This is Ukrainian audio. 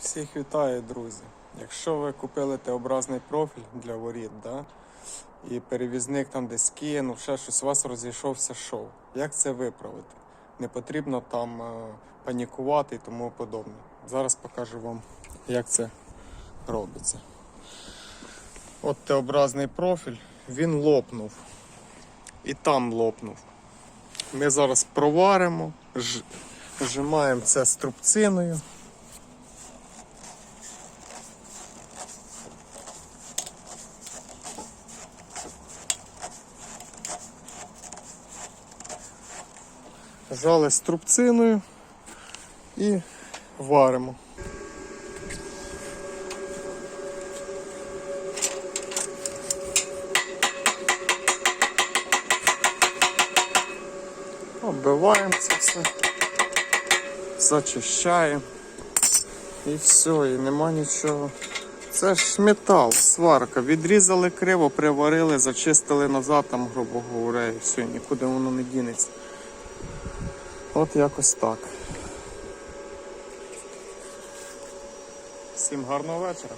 Всіх вітаю, друзі. Якщо ви купили Т-образний профіль для воріт, да, і перевізник там десь кинув, ще щось, у вас розійшовся шов. Як це виправити? Не потрібно там е, панікувати і тому подобне. Зараз покажу вам, як це робиться. От Т-образний профіль, він лопнув. І там лопнув. Ми зараз проваримо, ж- зжимаємо це струбциною. Жали струбциною і варимо. Оббиваємо це все, зачищаємо і все, і нема нічого. Це ж метал, сварка. Відрізали криво, приварили, зачистили назад, там, грубо говоря, і все, нікуди воно не дінеться. От якось так. Всім гарного вечора.